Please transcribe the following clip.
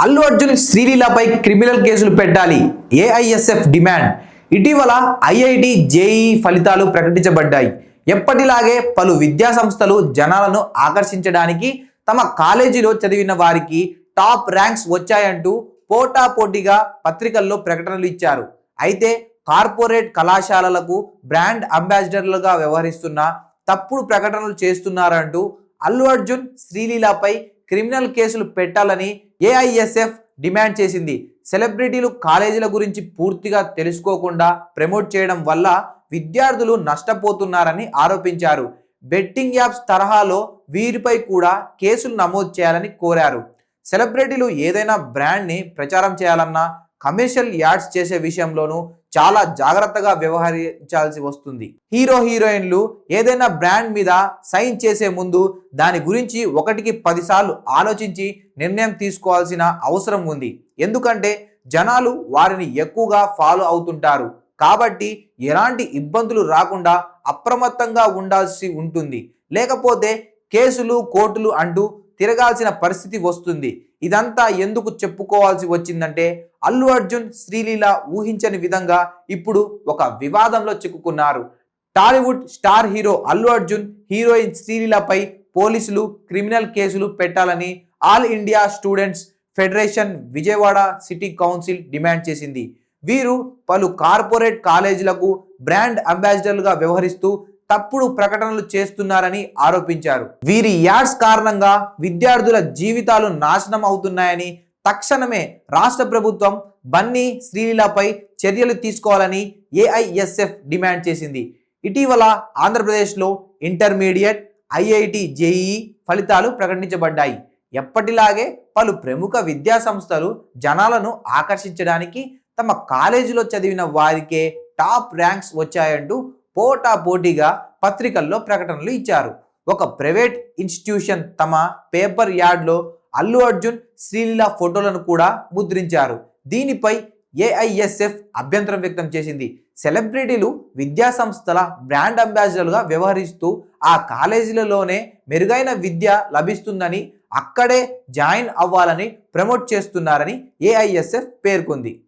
అల్లు అర్జున్ శ్రీలీలపై క్రిమినల్ కేసులు పెట్టాలి. AISF demand. ఇటీవల ఐఐటి జేఈ ఫలితాలు ప్రకటించబడ్డాయి. ఎప్పటిలాగే పలు విద్యా సంస్థలు జనాలను ఆకర్షించడానికి తమ కాలేజీలో చదివిన వారికి టాప్ ర్యాంక్స్ వచ్చాయంటూ పోటాపోటీగా పత్రికల్లో ప్రకటనలు ఇచ్చారు. అయితే కార్పొరేట్ కళాశాలలకు బ్రాండ్ అంబాసిడర్లుగా వ్యవహరిస్తున్న తప్పుడు ప్రకటనలు చేస్తున్నారంటూ అల్లు అర్జున్ శ్రీలీలపై క్రిమినల్ కేసులు పెట్టాలని ఏఐఎస్ఎఫ్ డిమాండ్ చేసింది. సెలబ్రిటీలు కాలేజీల గురించి పూర్తిగా తెలుసుకోకుండా ప్రమోట్ చేయడం వల్ల విద్యార్థులు నష్టపోతున్నారని ఆరోపించారు. బెట్టింగ్ యాప్స్ తరహాలో వీరిపై కూడా కేసులు నమోదు చేయాలని కోరారు. సెలబ్రిటీలు ఏదైనా బ్రాండ్ని ప్రచారం చేయాలన్నా కమర్షియల్ యాడ్స్ చేసే విషయంలోనూ చాలా జాగ్రత్తగా వ్యవహరించాల్సి వస్తుంది. హీరో హీరోయిన్లు ఏదైనా బ్రాండ్ మీద సైన్ చేసే ముందు దాని గురించి ఒకటికి పదిసార్లు ఆలోచించి నిర్ణయం తీసుకోవాల్సిన అవసరం ఉంది. ఎందుకంటే జనాలు వారిని ఎక్కువగా ఫాలో అవుతుంటారు. కాబట్టి ఎలాంటి ఇబ్బందులు రాకుండా అప్రమత్తంగా ఉండాల్సి ఉంటుంది. లేకపోతే కేసులు కోర్టులు అంటూ తిరగాల్సిన పరిస్థితి వస్తుంది. ఇదంతా ఎందుకు చెప్పుకోవాల్సి వచ్చిందంటే అల్లు అర్జున్ శ్రీలీల ఊహించని విధంగా ఇప్పుడు ఒక వివాదంలో చిక్కుకున్నారు. Tollywood star hero Allu Arjun heroine శ్రీలీలపై పోలీసులు క్రిమినల్ కేసులు పెట్టాలని all India students federation Vijayawada city council demand చేసింది. వీరు పలు కార్పొరేట్ కాలేజీలకు బ్రాండ్ అంబాసిడర్లుగా వ్యవహరిస్తూ తప్పుడు ప్రకటనలు చేస్తున్నారని ఆరోపించారు. వీరి యాడ్స్ కారణంగా విద్యార్థుల జీవితాలు నాశనం అవుతున్నాయని తక్షణమే రాష్ట్ర ప్రభుత్వం బన్నీ శ్రీలీలపై చర్యలు తీసుకోవాలని ఏఐఎస్ఎఫ్ డిమాండ్ చేసింది. ఇటీవల ఆంధ్రప్రదేశ్లో ఇంటర్మీడియట్ ఐఐటి జేఈఈ ఫలితాలు ప్రకటించబడ్డాయి. ఎప్పటిలాగే పలు ప్రముఖ విద్యా సంస్థలు జనాలను ఆకర్షించడానికి తమ కాలేజీలో చదివిన వారికే టాప్ ర్యాంక్స్ వచ్చాయంటూ పోటా పోటీగా పత్రికల్లో ప్రకటనలు ఇచ్చారు. ఒక ప్రైవేట్ ఇన్స్టిట్యూషన్ తమ పేపర్ యార్డ్లో అల్లు అర్జున్ శ్రీలీల ఫోటోలను కూడా ముద్రించారు. దీనిపై ఏఐఎస్ఎఫ్ అభ్యంతరం వ్యక్తం చేసింది. సెలబ్రిటీలు విద్యా సంస్థల బ్రాండ్ అంబాసిడర్లుగా వ్యవహరిస్తూ ఆ కాలేజీలలోనే మెరుగైన విద్య లభిస్తుందని అక్కడే జాయిన్ అవ్వాలని ప్రమోట్ చేస్తున్నారని ఏఐఎస్ఎఫ్ పేర్కొంది.